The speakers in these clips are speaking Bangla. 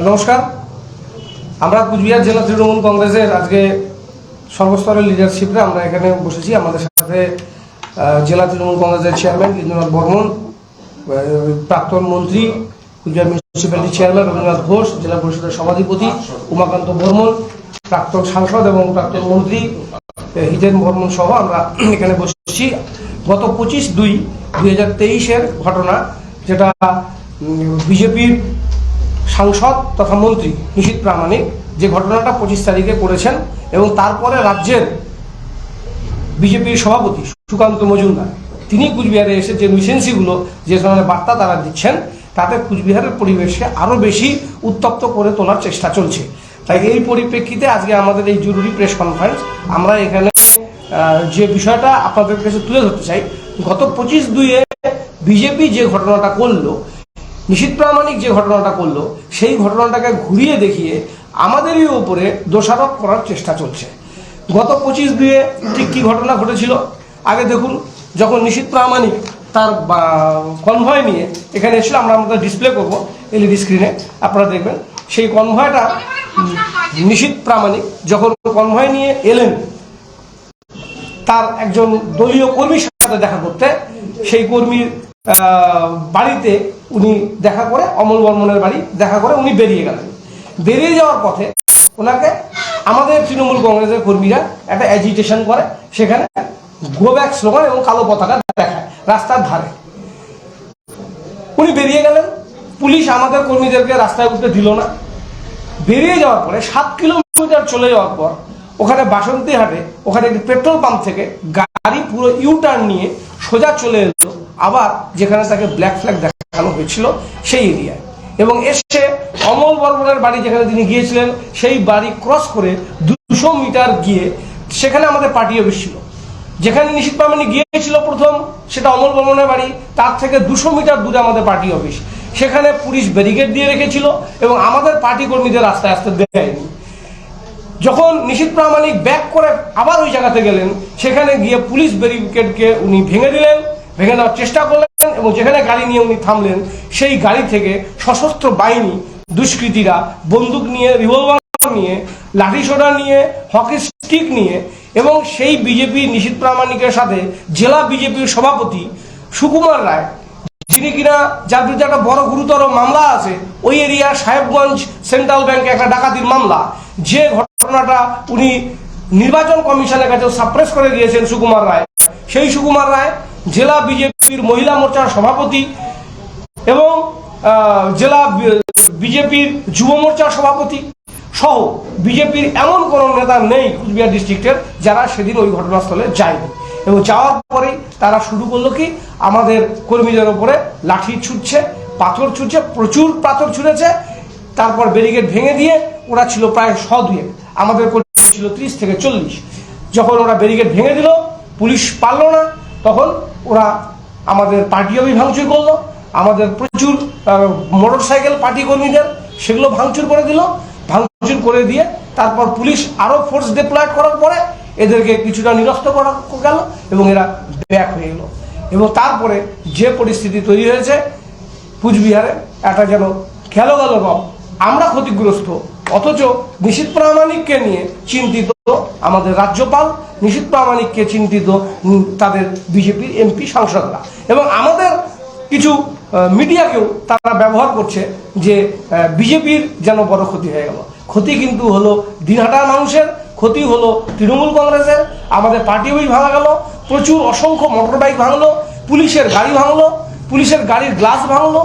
নমস্কার। আমরা কুচবিহার জেলা তৃণমূল কংগ্রেসের আজকে সর্বস্তরের লিডারশিপে আমরা এখানে বসেছি। আমাদের সাথে জেলা তৃণমূল কংগ্রেসের চেয়ারম্যান ইন্দ্রনাথ বর্মন প্রাক্তন মন্ত্রী, কুচবিহার মিউনিসিপ্যালিটি চেয়ারম্যান রবীন্দ্রনাথ ঘোষ, জেলা পরিষদের সভাধিপতি উমাকান্ত বর্মন, প্রাক্তন সাংসদ এবং প্রাক্তন মন্ত্রী হিতেন বর্মন সহ আমরা এখানে বসেছি। গত পঁচিশ দুই দুই ঘটনা, যেটা বিজেপির সাংসদ তথা মন্ত্রী নিশীত প্রামাণিক যে ঘটনাটা পঁচিশ তারিখে করেছেন এবং তারপরে রাজ্যের বিজেপির সভাপতি সুকান্ত মজুমদার, তিনি কুচবিহারে এসে যে মিশেন্সিগুলো, যে ধরনের বার্তা তারা দিচ্ছেন, তাতে কুচবিহারের পরিবেশকে আরও বেশি উত্তপ্ত করে তোলার চেষ্টা চলছে। তাই এই পরিপ্রেক্ষিতে আজকে আমাদের এই জরুরি প্রেস কনফারেন্স, আমরা এখানে যে বিষয়টা আপনাদের কাছে তুলে ধরতে চাই, গত পঁচিশ দুইয়ে বিজেপি যে ঘটনাটা করল নিশীত প্রামাণিক যে ঘটনাটা করল, সেই ঘটনাটাকে ঘুরিয়ে দেখিয়ে আমাদেরই উপরে দোষারোপ করার চেষ্টা চলছে। গত পঁচিশ দুয়ে ঠিক কী ঘটনা ঘটেছিল? আগে দেখুন, যখন নিশীত প্রামাণিক তার কনভয় নিয়ে এখানে এসেছিল, আমরা আমাদের ডিসপ্লে করব এলইডি স্ক্রিনে আপনারা দেখবেন। সেই কনভয়টা নিশীত প্রামাণিক যখন কনভয় নিয়ে এলেন, তার একজন দলীয় কর্মীর সাথে দেখা করতে, সেই কর্মীর বাড়িতে উনি দেখা করে, অমল বর্মনের বাড়ি দেখা করে উনি বেরিয়ে গেলেন। বেরিয়ে যাওয়ার পথে ওনাকে আমাদের তৃণমূল কংগ্রেসের কর্মীরা একটা অ্যাজিটেশন করে, সেখানে গো ব্যাক স্লোগান এবং কালো পতাকা দেখায়, রাস্তার ধারে। উনি বেরিয়ে গেলেন, পুলিশ আমাদের কর্মীদেরকে রাস্তায় উঠতে দিল না। বেরিয়ে যাওয়ার পরে সাত কিলোমিটার চলে যাওয়ার পর ওখানে বাসন্তী হাটে ওখানে একটি পেট্রোল পাম্প থেকে গাড়ি পুরো ইউ টার্ন নিয়ে সোজা চলে এলো, আবার যেখানে তাকে ব্ল্যাক ফ্ল্যাগ দেখানো হয়েছিল, সেই এরিয়ায় এবং এসে অমল বর্মনের বাড়ি যেখানে তিনি গিয়েছিলেন, সেই বাড়ি ক্রস করে দুশো মিটার গিয়ে সেখানে আমাদের পার্টি অফিস ছিল। যেখানে নিশীত প্রামাণিক গিয়েছিল প্রথম, সেটা অমল বর্মনের বাড়ি, তার থেকে দুশো মিটার দূরে আমাদের পার্টি অফিস সেখানে পুলিশ ব্যারিকেড দিয়ে রেখেছিল, এবং আমাদের পার্টি কর্মীদের রাস্তায় আসতে দেয়নি। যখন নিশীত প্রামাণিক ব্যাক করে আবার ওই জায়গাতে গেলেন, সেখানে গিয়ে পুলিশ ব্যারিকেডকে উনি ভেঙে দিলেন, ভেঙে দেওয়ার চেষ্টা করলেন এবং যেখানে গাড়ি নিয়ে উনি থামলেন, সেই গাড়ি থেকে সশস্ত্র বাহিনী দুষ্কৃতীরা বন্দুক নিয়ে রিভলভার নিয়ে, লাঠি সোডা নিয়ে, হকি স্টিক নিয়ে এবং সেই বিজেপি নিশীত প্রামাণিকের সাথে জেলা বিজেপির সভাপতি সুকুমার রায়, যিনি কিনা যার বিরুদ্ধে একটা বড় গুরুতর মামলা আছে, ওই এরিয়া সাহেবগঞ্জ সেন্ট্রাল ব্যাংকে একটা ডাকাতির মামলা। যে ঘটনাটা উনি নির্বাচন কমিশনের কাছে সাপ্রেস করে দিয়েছেন সুকুমার রায়, সেই সুকুমার রায় জেলা বিজেপির মহিলা মোর্চার সভাপতি এবং জেলা বিজেপির যুব মোর্চার সভাপতি সহ বিজেপির এমন কোনো নেতা নেই কুচবিহার ডিস্ট্রিক্টের যারা সেদিন ওই ঘটনাস্থলে যায়নি। এবং যাওয়ার পরেই তারা শুরু করল কি, আমাদের কর্মীদের ওপরে লাঠি ছুটছে, পাথর ছুটছে, প্রচুর পাথর ছুঁড়েছে তারপর ব্যারিকেড ভেঙে দিয়ে ওরা ছিল প্রায় শ দুয়েক আমাদের ছিল ত্রিশ থেকে চল্লিশ। যখন ওরা ব্যারিকেড ভেঙে দিল, পুলিশ পারল না, তখন ওরা আমাদের পার্টি অফিস ভাঙচুর করল। আমাদের প্রচুর মোটর সাইকেল পার্টি কর্মীদের সেগুলো ভাঙচুর করে দিল। ভাঙচুর করে দিয়ে তারপর পুলিশ আরও ফোর্স ডিপ্লয়েড করার পরে এদেরকে কিছুটা নিরস্ত করা গেল এবং এরা ব্যাক হয়ে গেল। এবং তারপরে যে পরিস্থিতি তৈরি হয়েছে, কুচবিহারে, একটা যেন খেলো গেল রব আমরা ক্ষতিগ্রস্ত। অথচ নিশীত প্রামাণিককে নিয়ে চিন্তিত আমাদের রাজ্যপাল নিশীত প্রামাণিককে চিন্তিত তাদের বিজেপির এমপি সাংসদরা। এবং আমাদের কিছু মিডিয়াকেও তারা ব্যবহার করছে যে বিজেপির যেন বড় ক্ষতি হয়ে গেল। ক্ষতি কিন্তু হলো দিনহাটার মানুষের, ক্ষতি হলো তৃণমূল কংগ্রেসের। আমাদের পার্টি অফিস ভাঙা গেল, প্রচুর অসংখ্য মোটর বাইক ভাঙলো, পুলিশের গাড়ি ভাঙলো, পুলিশের গাড়ির গ্লাস ভাঙলো।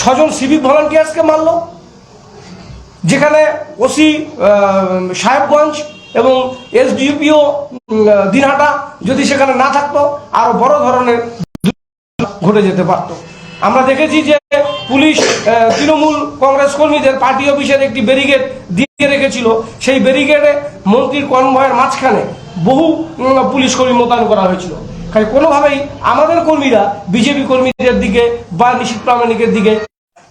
ছজন সিভিক ভলান্টিয়ার্সকে মারলো, যেখানে ওসি সাহেবগঞ্জ এবং এসডিপিও দিনহাটা যদি সেখানে না থাকতো, আরও বড় ধরনের ঘটে যেতে পারতো। আমরা দেখেছি যে পুলিশ তৃণমূল কংগ্রেস কর্মীদের পার্টি অফিসের একটি ব্যারিকেড দিয়ে রেখেছিল। সেই ব্যারিকেডে মন্ত্রীর কনভয়ের মাঝখানে বহু পুলিশ কর্মী মোতায়েন করা হয়েছিল। তাই কোনোভাবেই আমাদের কর্মীরা, বিজেপি কর্মীদের দিকে বা নিশীত প্রামাণিকের দিকে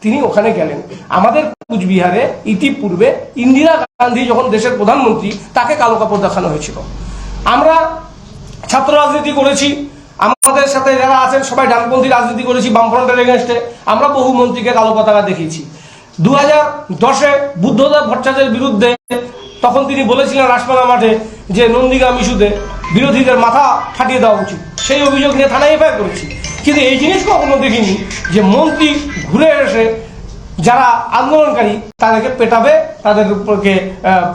তিনি ওখানে গেলেন। আমাদের কুচবিহারে ইতিপূর্বে ইন্দিরা গান্ধী যখন দেশের প্রধানমন্ত্রী, তাকে কালো কাপড় দেখানো হয়েছিল। আমরা ছাত্র রাজনীতি করেছি, আমাদের সাথে যারা আছেন, সবাই ডানপন্থী রাজনীতি করেছি, বামফ্রন্টের এগেনস্টে আমরা বহু মন্ত্রীকে কালো পতাকা দেখিয়েছি। দু হাজার দশে বুদ্ধদেব ভট্টাচার্যের বিরুদ্ধে তখন তিনি বলেছিলেন রাসপালা মাঠে যে নন্দীগ্রাম ইস্যুতে বিরোধীদের মাথা ফাটিয়ে দেওয়া উচিত। সেই অভিযোগ নিয়ে থানায় এফআইআর করেছি। কিন্তু এই জিনিস কখনো দেখিনি যে মন্ত্রী ঘুরে এসে যারা আন্দোলনকারী, তাদেরকে পেটাবে, তাদের উপরকে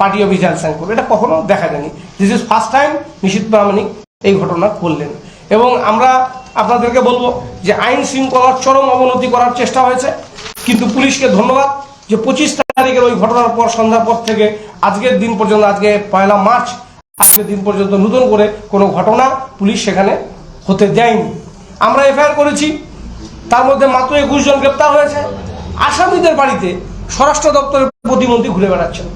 পার্টি অফিসে স্যাংশন করবে। এটা কখনো দেখা যায়নি। This is first time Nishith Pramanik এই ঘটনা করলেন। এবং আমরা আপনাদেরকে বলব যে আইন শৃঙ্খলার চরম অবনতি করার চেষ্টা হয়েছে। কিন্তু পুলিশকে ধন্যবাদ যে পঁচিশ তারিখের ওই ঘটনার পর, সন্ধ্যার পর থেকে আজকের দিন পর্যন্ত, আজকে পয়লা মার্চ, আজকের দিন পর্যন্ত নতুন করে কোনো ঘটনা পুলিশ সেখানে হতে দেয়নি। আমরা এফআইআর করেছি, তার মধ্যে মাত্র একুশ জন গ্রেপ্তার হয়েছে। আসামিদের বাড়িতে স্বরাষ্ট্র দপ্তরের প্রতিমন্ত্রী ঘুরে বেড়াচ্ছেন।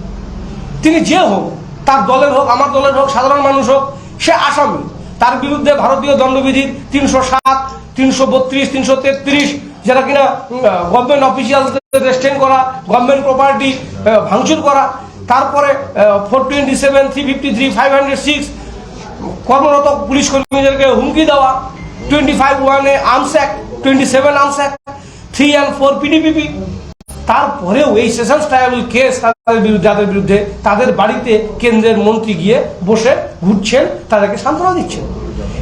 তিনি যে হোক, তার দলের হোক, আমার দলের হোক, সাধারণ মানুষ হোক, সে আসামি। তার বিরুদ্ধে ভারতীয় দণ্ডবিধির তিনশো সাত, তিনশো বত্রিশ, তিনশো তেত্রিশ যেটা কিনা গভর্নমেন্ট অফিসিয়ালদের রেস্টেন করা গভর্নমেন্ট প্রপার্টি ভাঙচুর করা, তারপরে four twenty seven three fifty three five hundred six কর্মরত পুলিশ কর্মীদেরকে হুমকি দেওয়া টোয়েন্টি ফাইভ ওয়ানে arms act twenty seven arms act three and four PDPP তারপরেও এই সেশনস ট্রাইব্যুনাল কেস তাদের বিরুদ্ধে যাদের বিরুদ্ধে তাদের বাড়িতে কেন্দ্রের মন্ত্রী গিয়ে বসে ঘুরছেন তাদেরকে সান্ত্বনা দিচ্ছেন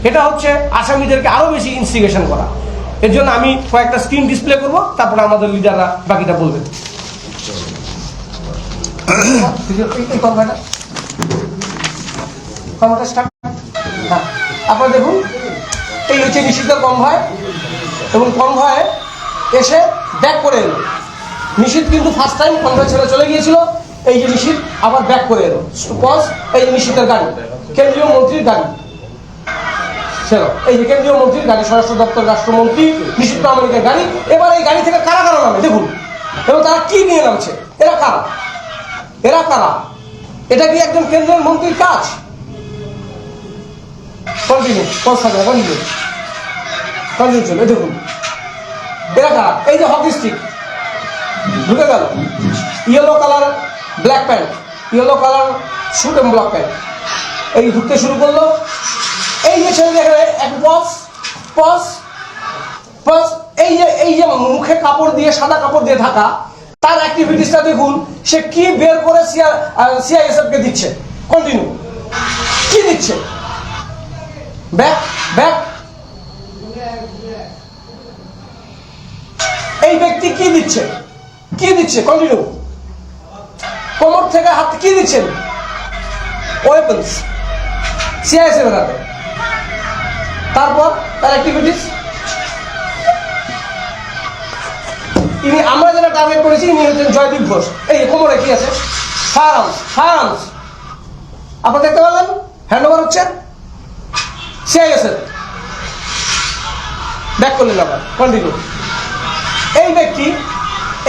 এটা হচ্ছে আসামিদেরকে আরও বেশি ইনস্টিগেশন করা এর জন্য আমি কয়েকটা স্ক্রিন ডিসপ্লে করব তারপরে আমাদের লিডাররা বাকিটা বলবেন কর্মটা স্টার্ট আপনারা দেখুন, এই হচ্ছে নিষিদ্ধ কনভয় এবং কনভয়ে এসে ব্যাক করে এলো। নিশীত কিন্তু ফার্স্ট টাইম কনভয় ছেড়ে চলে গিয়েছিল, এই যে নিশীত আবার ব্যাক করে এলো। কজ এই নিশীতের গাড়ি, কেন্দ্রীয় মন্ত্রীর গাড়ি। এই যে কেন্দ্রীয় মন্ত্রীর গাড়ি, স্বরাষ্ট্র দপ্তর, রাষ্ট্রমন্ত্রী নিশীত প্রামাণিকের গাড়ি, এবার এই গাড়ি থেকে কারা কারা নামে? দেখুন, এবং তারা কি নিয়ে নামছে? এরা কারা? এরা কারা? এটা কি একজন কেন্দ্রের মন্ত্রীর কাজ? কন্টিনিউ কস থাকে কন্টিনিউ কন্টিনিউ চলো এই দেখুন। এরা এই যে হকি স্টিক ঢুকে গেল। Yellow colour black pant yellow colour suit এবং ব্ল্যাক প্যান্ট এই ঢুকতে শুরু করল। এই যে ছেলে এখানে এক পস পস পস এই যে এই যে মুখে কাপড় দিয়ে, সাদা কাপড় দিয়ে ঢাকা তার অ্যাক্টিভিটিসটা দেখুন, সে কি বের করে সিআইএসএফ কে দিচ্ছে? কন্টিনিউ কি দিচ্ছে? ব্যাক ব্যাক এই ব্যক্তি কি দিচ্ছে? কি দিচ্ছে? কন্টিনিউ কোমর থেকে হাত কি দিচ্ছেন ওয়েপন্স সিআইএসএফ হাতে। তারপর তার অ্যাক্টিভিটিস ইনি আমরা যারা টার্গেট করেছি, ইনি হচ্ছেন জয়দীপ ঘোষ। এই কোমরে কি আছে? ফায়ার আর্মস ফায়ার আর্মস আপনারা দেখতে পারলেন? হ্যান্ড ওভার হচ্ছে। সিআইএসএফ ব্যাক করলেন আবার কন্টিনিউ এই ব্যক্তি,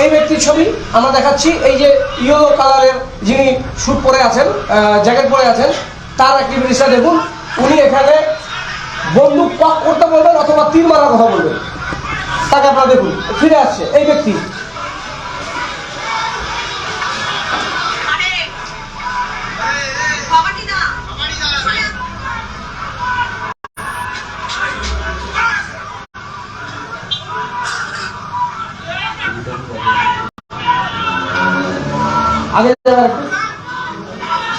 এই ব্যক্তির ছবি আমরা দেখাচ্ছি, এই যে ইয়েলো কালারের যিনি স্যুট পরে আছেন জ্যাকেট পরে আছেন, তার অ্যাক্টিভিটিসটা দেখুন। উনি এখানে বন্দুক পক করতে বলবেন অথবা তীর মারার কথা বলবেন। তাকে আপনারা দেখুন, ফিরে আসছে এই ব্যক্তি। আগে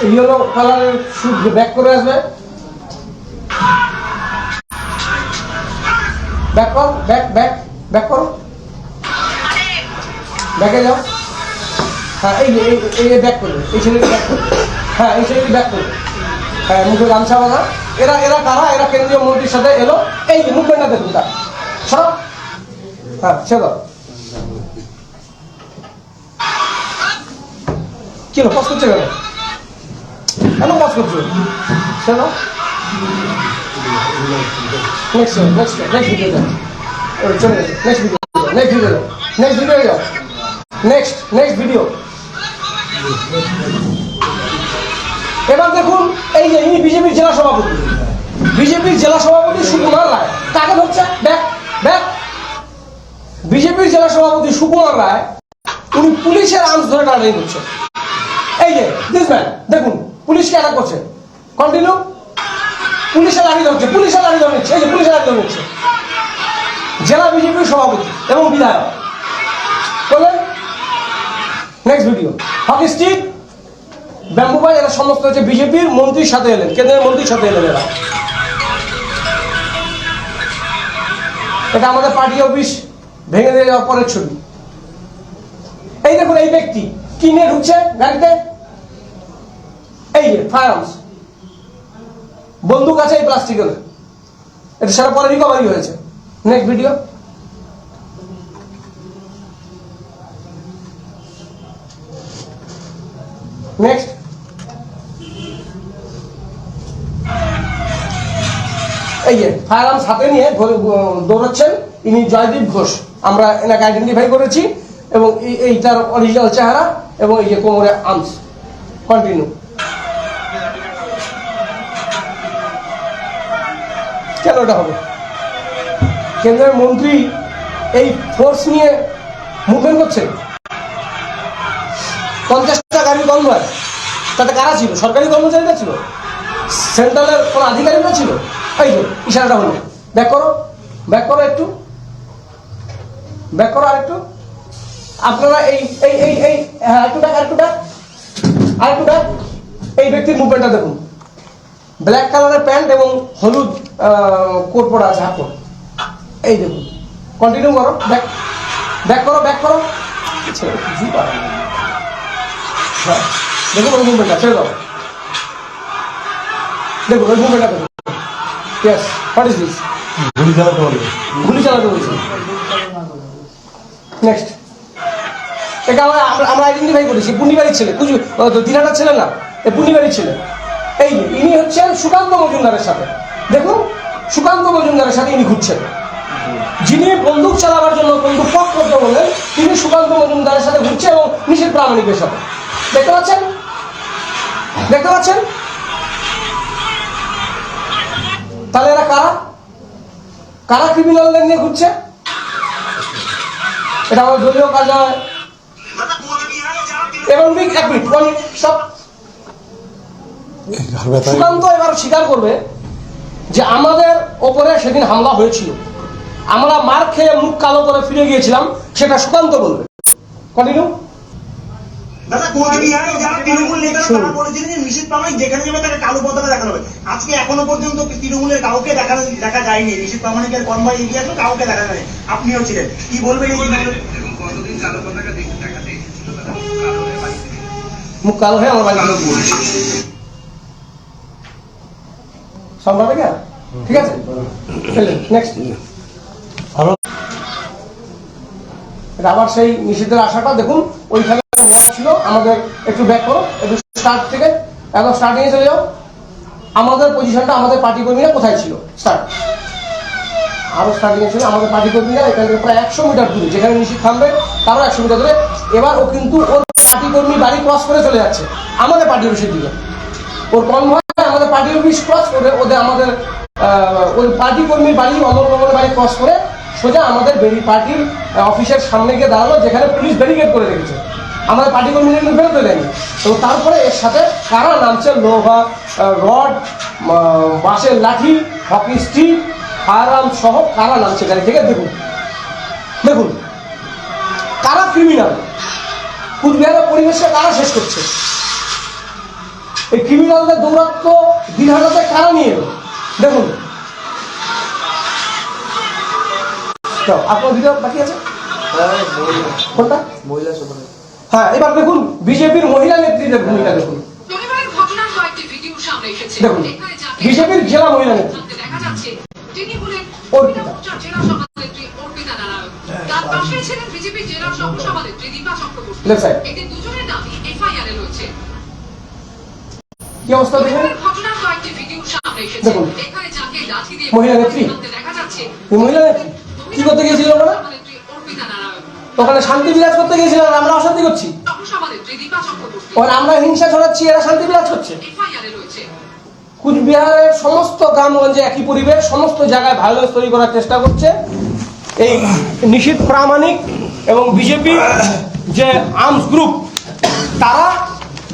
ইয়েলো কালারের স্যুট ব্যাক করে আসবে। ব্যাক কর ব্যাক ব্যাক ব্যাক করো। ব্যাকে যাও। হ্যাঁ এই এই ব্যাক করবে, এই ছেলেটি ব্যাক করবে। হ্যাঁ এই ছেলেটি ব্যাক করবে। হ্যাঁ মুখে গামছা বাঁধা। এরা এরা কারা? এরা কেন্দ্রীয় মন্ত্রীর সাথে এলো। এই মুভমেন্টটা দেখুন তার। সরব হ্যাঁ সে কি হলো? পজ করছে কেন? কেন পজ করছ? ভিডিও এবার দেখুন, এই যে বিজেপির জেলা সভাপতি। বিজেপির জেলা সভাপতি সুকুমার রায়। কাকে ধরছে? ব্যাক ব্যাক বিজেপির জেলা সভাপতি সুকুমার রায়, উনি পুলিশের আর্মস ধরে টানাটানি করছে। এই যে দিস ম্যান দেখুন, পুলিশকে অ্যাটাক করছে। কন্টিনিউ পুলিশের লাঠি ধরছে পুলিশের লাঠি ধরে নিচ্ছে এই যে পুলিশের লাঠি ধরে নিচ্ছে জেলা বিজেপির সভাপতি এবং বিধায়ক। বলেন নেক্সট ভিডিও হকি স্টিক ব্যাম্বুবাই এরা সমস্ত হচ্ছে বিজেপির মন্ত্রীর সাথে এলেন, কেন্দ্রের মন্ত্রীর সাথে এলেন এরা। এটা আমাদের পার্টি অফিস, ভেঙে দিয়ে যাওয়ার পরের ছবি। এই দেখুন, এই ব্যক্তি কি নিয়ে ঢুকছে গাড়িতে এই যে ফায়ার আর্মস বন্দুক আছে এই প্লাস্টিকের এটা সারা পরে রিকভারি হয়েছে। নেক্সট ভিডিও নেক্সট এই যে ফায়ার আর্মস হাতে নিয়ে দৌড়াচ্ছেন ইনি জয়দীপ ঘোষ। আমরা এনাকে আইডেন্টিফাই করেছি এবং এই- এইটার অরিজিনাল চেহারা এবং এই যে কোমরে আর্মস কন্টিনিউ কেন হবে? কেন্দ্রের মন্ত্রী এই ফোর্স নিয়ে মুভমেন্ট করছে? পঞ্চাশটা গাড়ি হয় তাতে কারা ছিল? সরকারি কর্মচারীরা ছিল? সেন্ট্রালের কোন আধিকারিকরা ছিল? এই তো ইশারাটা হলো। ব্যাক করো ব্যাক করো একটু। ব্যাক করো আরেকটু। আপনারা এই এই এই এই হ্যাঁ একটু ব্যাক আরেকটু ব্যাক আরেকটু এই ব্যক্তির মুভমেন্টটা দেখুন। ব্ল্যাক কালারের প্যান্ট এবং হলুদ কোট পরা আছে হাফ এই দেখুন। কন্টিনিউ করো। ব্যাক ব্যাক করো ব্যাক করো। হ্যাঁ, দেখুন ওই মুভমেন্টটা ছেড়ে দাও। দেখুন ওই মুভমেন্টটা দেখুন। ইয়েস হোয়াট ইজ দিস গুলি চালাতে পারবে গুলি চালাতে বলছি। নেক্সট এটা আমরা আমরা- আইডেন্টিফাই করেছি পূর্ণিবাড়ির ছেলে। কুচু দিনাটার ছেলে না? এ পূর্ণিবাড়ির ছেলে। এই ইনি হচ্ছেন সুকান্ত মজুমদারের সাথে। দেখুন সুকান্ত মজুমদারের সাথে ইনি ঘুরছেন। যিনি বন্দুক চালাবার জন্য বন্দুক পক করতে বলেন তিনি সুকান্ত মজুমদারের সাথে ঘুরছে এবং নিষেধ প্রামাণিকের সাথে। দেখতে পাচ্ছেন? দেখতে পাচ্ছেন? তাহলে এরা কারা? কারা ক্রিমিনালদের নিয়ে ঘুরছে? এটা আমার দলীয় কার্যালয় এবং এক মিনিট. ঘর ব্যথায় সুকান্ত এবার স্বীকার করবে যে আমাদের ওপরে সেদিন হামলা হয়েছিল। আমরা মার খেয়ে মুখ কালো করে ফিরে গিয়েছিলাম সেটা সুকান্ত বলবে। কন্টিনিউ। দাদা কোচবিহারে যারা তৃণমূল নেতারা তারা বলেছিলেন যে নিশীথ প্রামাণিক যেখানে যাবে তাকে কালো পতাকা দেখানো হবে। আজকে এখনও পর্যন্ত তৃণমূলের কাউকে দেখানো দেখা যায়নি। এগিয়ে আসলো কাউকে দেখা যায়নি। আপনিও ছিলেন। কি বলবেন? মুখ কালো হয়ে আমার বাড়ি সম্ভব ঠিক আছে নেক্সট এটা আবার সেই নিষেধের আশাটা দেখুন ওইখানে ওয়ার্ড ছিল আমাদের একটু ব্যাক করো একটু স্টার্ট থেকে। একদম স্টার্টিংয়ে চলে যাও। আমাদের পজিশনটা আমাদের পার্টি কর্মীরা কোথায় ছিল? স্টার্ট আরও স্টার্টিংয়ে ছিল আমাদের পার্টি কর্মীরা এখান থেকে প্রায় একশো মিটার দূরে যেখানে নিষেধ থামবে তারও একশো মিটার দূরে। এবার ও কিন্তু ওর পার্টি কর্মী বাড়ি ক্রস করে চলে যাচ্ছে। আমাদের পার্টি অফিসের দিকে। ওর কনভয় আমাদের পার্টি অফিস ক্রস করে ওদের আমাদের ওই পার্টি কর্মীর বাড়ি অমর কমলের বাড়ি ক্রস করে সোজা আমাদের বেরি পার্টির অফিসের সামনে গিয়ে দাঁড়াল, যেখানে পুলিশ ব্যারিকেড করে রেখেছে। আমাদের পার্টি কর্মীরা কিন্তু বেরোতে দেয়নি তো তারপরে এর সাথে কারা নামছে? লোহা রড বাঁশের লাঠি, হকি স্টিক ফায়ার আর্ম সহ কারা নামছে গাড়ি থেকে দেখুন। দেখুন। কারা ক্রিমিনাল কুচবিহারের পরিবেশটা কারা শেষ করছে? এই ক্রিমিনালদের দৌরাত্ম দিনহাটাতে কারা নিয়ে এলো? দেখুন। আপনার ভিডিও বাকি আছে? কোনটা? হ্যাঁ এবার দেখুন বিজেপির মহিলা নেত্রীদের ভূমিকা দেখুন। দেখুন, বিজেপির জেলা মহিলা নেত্রী। জানতে দেখা যাচ্ছে তিনি হলেন অর্পিতা। মোর্চার জেলা সভানেত্রী অর্পিতা নারায়ণ তার পাশে ছিলেন বিজেপির জেলা সহ দীপা চক্রবর্তী। এদের দুজনের নামই এফআইআর এ রয়েছে। কি অবস্থা দেখুন? ঘটনার কয়েকটি ভিডিও সামনে এসেছে। এখানে যাকে লাঠি দিয়ে মহিলা নেত্রী। দেখা যাচ্ছে। এই মহিলা কি করতে গিয়েছিল ওরা সভানেত্রী অর্পিতা নারায়ণ। ওখানে শান্তি বিরাজ করতে গিয়েছিলাম আমরা অশান্তি করছি? ওখানে আমরা হিংসা ছড়াচ্ছি এরা শান্তি বিরাজ করছে। কুচবিহারের সমস্ত গ্রামগঞ্জে একই পরিবেশ সমস্ত জায়গায় ভায়োলেন্স তৈরি করার চেষ্টা করছে। এই নিশীথ প্রামাণিক এবং বিজেপি যে আর্মস গ্রুপ তারা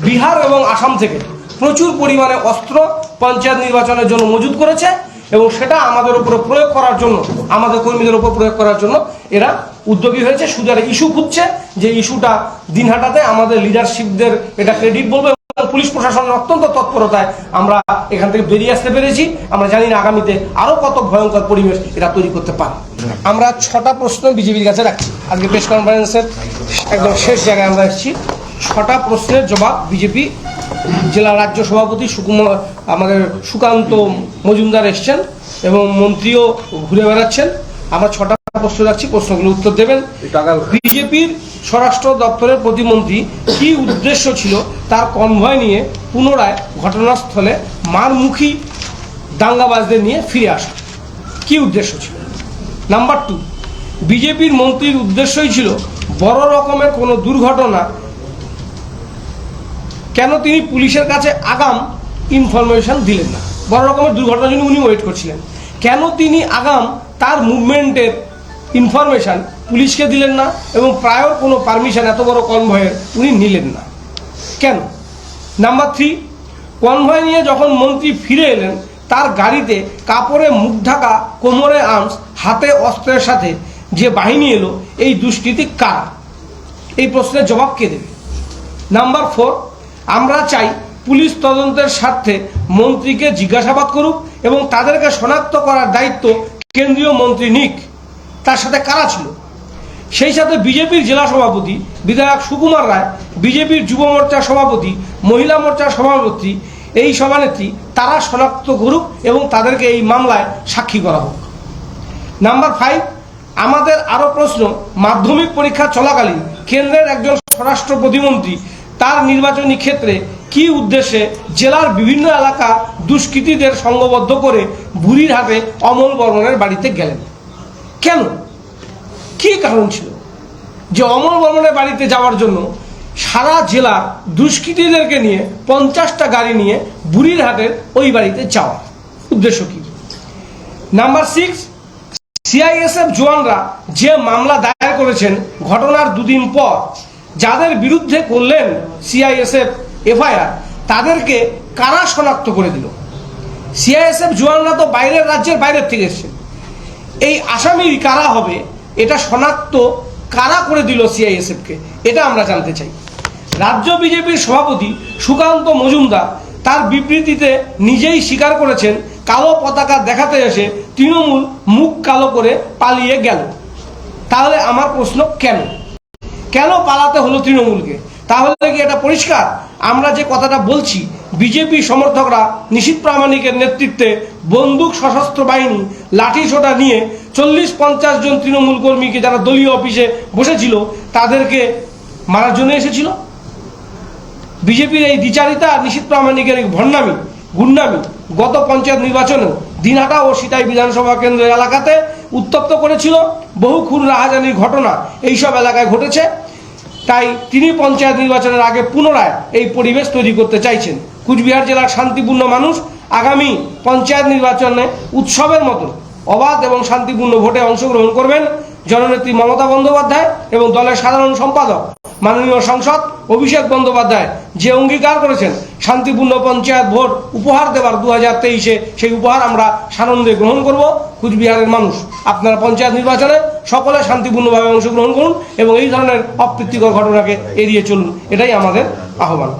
বিহার এবং আসাম থেকে প্রচুর পরিমাণে অস্ত্র পঞ্চায়েত নির্বাচনের জন্য মজুত করেছে এবং সেটা আমাদের উপরে প্রয়োগ করার জন্য, আমাদের কর্মীদের উপর প্রয়োগ করার জন্য এরা উদ্যোগী হয়েছে। শুধু ইস্যু খুঁজছে। যে ইস্যুটা দিনহাটাতে আমাদের লিডারশিপদের এটা ক্রেডিট বলব। পুলিশ প্রশাসনের অত্যন্ত তৎপরতায় আমরা এখান থেকে বেরিয়ে আসতে পেরেছি। আমরা জানি না আগামীতে আরও কত ভয়ঙ্কর পরিবেশ এটা তৈরি করতে পারে। আমরা ছটা প্রশ্ন বিজেপির কাছে রাখছি। আজকে প্রেস কনফারেন্সের একদম শেষ জায়গায় আমরা এসেছি। ছটা প্রশ্নের জবাব বিজেপি জেলা রাজ্য সভাপতি সুকুমার আমাদের সুকান্ত মজুমদার এসছেন এবং মন্ত্রীও ঘুরে বেড়াচ্ছেন। আমরা ছটা প্রশ্ন রাখছি প্রশ্নগুলো উত্তর দেবেন। বিজেপির স্বরাষ্ট্র দপ্তরের প্রতিমন্ত্রী কি উদ্দেশ্য ছিল তার কনভয় নিয়ে পুনরায় ঘটনাস্থলে মারমুখী দাঙ্গাবাজদের নিয়ে ফিরে আসা? কি উদ্দেশ্য ছিল? নাম্বার টু বিজেপির মন্ত্রীর উদ্দেশ্যই ছিল বড় রকমের কোনো দুর্ঘটনা। কেন তিনি পুলিশের কাছে আগাম ইনফরমেশন দিলেন না? বড় রকমের দুর্ঘটনার জন্য উনি ওয়েট করছিলেন। কেন তিনি আগাম তার মুভমেন্টের ইনফরমেশন পুলিশকে দিলেন না এবং প্রায়র কোনো পারমিশন এত বড় কনভয়ের উনি নিলেন না। কেন? নাম্বার থ্রি, কনভয় নিয়ে যখন মন্ত্রী ফিরে এলেন, তার গাড়িতে কাপড়ে মুখ ঢাকা, কোমরে আর্মস, হাতে অস্ত্রের সাথে যে বাহিনী এলো, এই দুষ্কৃতি কার? এই প্রশ্নের জবাব কে দেবে? নাম্বার ফোর, আমরা চাই পুলিশ তদন্তের স্বার্থে মন্ত্রীকে জিজ্ঞাসাবাদ করুক এবং তাদেরকে শনাক্ত করার দায়িত্ব কেন্দ্রীয় মন্ত্রী নিক। তার সাথে কারা ছিল? সেই সাথে বিজেপির জেলা সভাপতি বিধায়ক সুকুমার রায়, বিজেপির যুব মোর্চার সভাপতি, মহিলা মোর্চার সভাপতি, এই সভানেত্রী, তারা শনাক্ত করুক এবং তাদেরকে এই মামলায় সাক্ষী করা হোক। নাম্বার ফাইভ আমাদের আরও প্রশ্ন, মাধ্যমিক পরীক্ষা চলাকালীন কেন্দ্রের একজন স্বরাষ্ট্র প্রতিমন্ত্রী তার নির্বাচনী ক্ষেত্রে কি উদ্দেশ্যে জেলার বিভিন্ন এলাকা দুষ্কৃতীদের সংঘবদ্ধ করে বুড়ির হাটে অমল বর্মনের বাড়িতে গেলেন? কেন? কি কারণ ছিল? যে অমল বর্মনের বাড়িতে যাওয়ার জন্য সারা জেলা দুষ্কৃতীদেরকে নিয়ে পঞ্চাশটা গাড়ি নিয়ে বুড়ির হাটের ওই বাড়িতে যাওয়া। উদ্দেশ্য কি? নাম্বার সিক্স সিআইএসএফ জওয়ানরা যে মামলা দায়ের করেছেন ঘটনার দুদিন পর, যাদের বিরুদ্ধে করলেন সিআইএসএফ এফআইআর তাদেরকে কারা শনাক্ত করে দিল? সিআইএসএফ জওয়ানরা তো বাইরের রাজ্যের বাইরের থেকে এসেছেন এই আসামি কারা হবে, এটা শনাক্ত কারা করে দিল সিআইএসএফকে এটা আমরা জানতে চাই। রাজ্য বিজেপির সভাপতি সুকান্ত মজুমদার তার বিবৃতিতে নিজেই স্বীকার করেছেন, কালো পতাকা দেখাতে এসে তৃণমূল মুখ কালো করে পালিয়ে গেল। তাহলে আমার প্রশ্ন, কেন? কেন পালাতে হলো তৃণমূলকে? তাহলে কি এটা পরিষ্কার? আমরা যে কথাটা বলছি বিজেপি সমর্থকরা নিশীত প্রামাণিকের নেতৃত্বে বন্দুক সশস্ত্র বাহিনী লাঠি ছোটা নিয়ে চল্লিশ পঞ্চাশ জন তৃণমূল কর্মীকে যারা দলীয় অফিসে বসেছিল, তাদেরকে মারার জন্য এসেছিল। বিজেপির এই দ্বিচারিতা, নিশীত প্রামাণিকের এই ভণ্ডামি, গুন্ডামি গত পঞ্চায়েত নির্বাচনে দিনহাটা ও সিতাই বিধানসভা কেন্দ্রের এলাকাতে উত্তপ্ত করেছিল। বহু খুন রাহাজানির ঘটনা এইসব এলাকায় ঘটেছে। তাই তিনি পঞ্চায়েত নির্বাচনের আগে পুনরায় এই পরিবেশ তৈরি করতে চাইছেন। কুচবিহার জেলার শান্তিপূর্ণ মানুষ আগামী পঞ্চায়েত নির্বাচনে উৎসবের মতো অবাধ এবং শান্তিপূর্ণ ভোটে অংশগ্রহণ করবেন জননেত্রী মমতা বন্দ্যোপাধ্যায় এবং দলের সাধারণ সম্পাদক, মাননীয় সাংসদ অভিষেক বন্দ্যোপাধ্যায় যে অঙ্গীকার করেছেন, শান্তিপূর্ণ পঞ্চায়েত ভোট উপহার দেওয়ার দু হাজার তেইশে সেই উপহার আমরা সানন্দে গ্রহণ করব। কুচবিহারের মানুষ, আপনারা পঞ্চায়েত নির্বাচনে সকলে শান্তিপূর্ণভাবে অংশগ্রহণ করুন এবং এই ধরনের অপ্রীতিকর ঘটনাকে এড়িয়ে চলুন। এটাই আমাদের আহ্বান।